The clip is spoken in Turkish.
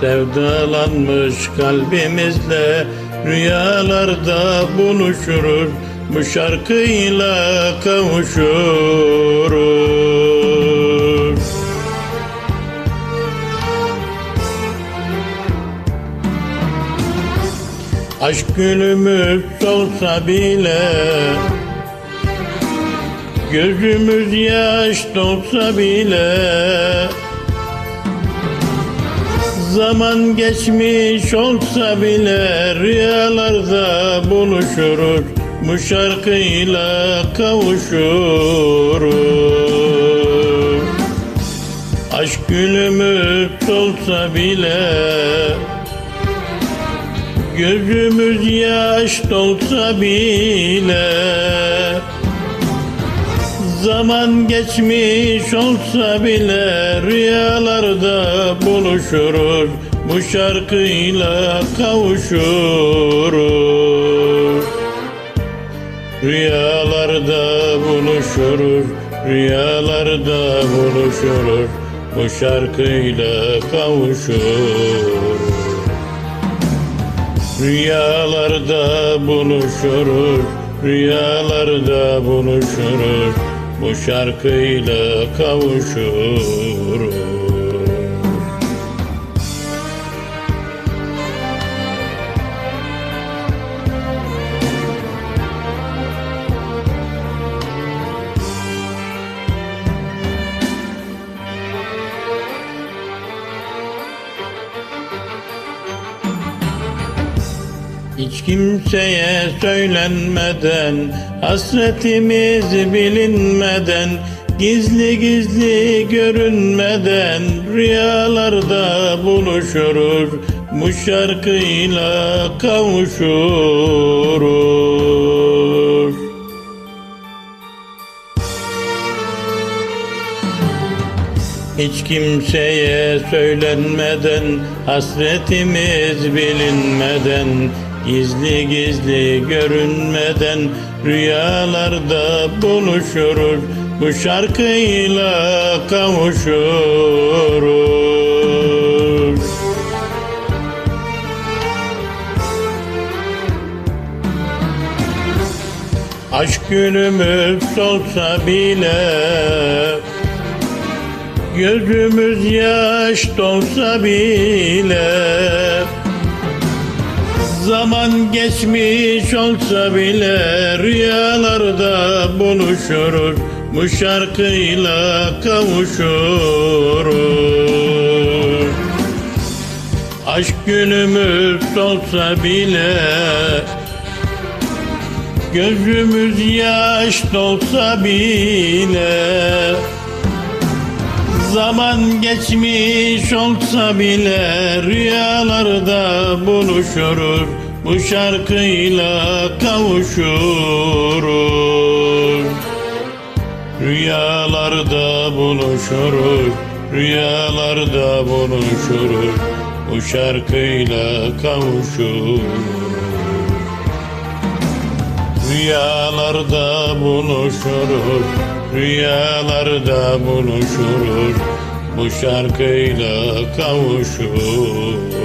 Sevdalanmış kalbimizle rüyalarda buluşuruz. Bu şarkıyla kavuşuruz. Aşk gülümüz solsa bile Gözümüz yaş dolsa bile Zaman geçmiş olsa bile Rüyalarda buluşuruz Bu şarkıyla kavuşuruz Aşk gülümüz olsa bile Gözümüz yaş dolsa bile Zaman geçmiş olsa bile rüyalarda buluşuruz. Bu şarkıyla kavuşuruz. Rüyalarda buluşuruz Rüyalarda buluşuruz. Bu şarkıyla kavuşuruz. Rüyalarda buluşuruz Rüyalarda buluşuruz Bu şarkıyla kavuşuruz Hiç kimseye söylenmeden Hasretimiz bilinmeden Gizli gizli görünmeden Rüyalarda buluşuruz Bu şarkıyla kavuşuruz. Hiç kimseye söylenmeden Hasretimiz bilinmeden Gizli gizli görünmeden Rüyalarda buluşuruz. Bu şarkıyla kavuşuruz. Aşk günümüz solsa bile Gözümüz yaş dolsa bile Zaman geçmiş olsa bile Rüyalarda buluşuruz. Bu şarkıyla kavuşuruz. Aşk günümüz olsa bile Gözümüz yaş dolsa bile Zaman geçmiş olsa bile rüyalarda buluşuruz. Bu şarkıyla kavuşuruz. Rüyalarda buluşuruz Rüyalarda buluşuruz. Bu şarkıyla kavuşuruz. Rüyalarda buluşuruz Rüyalarda buluşuruz Bu şarkıyla kavuşuruz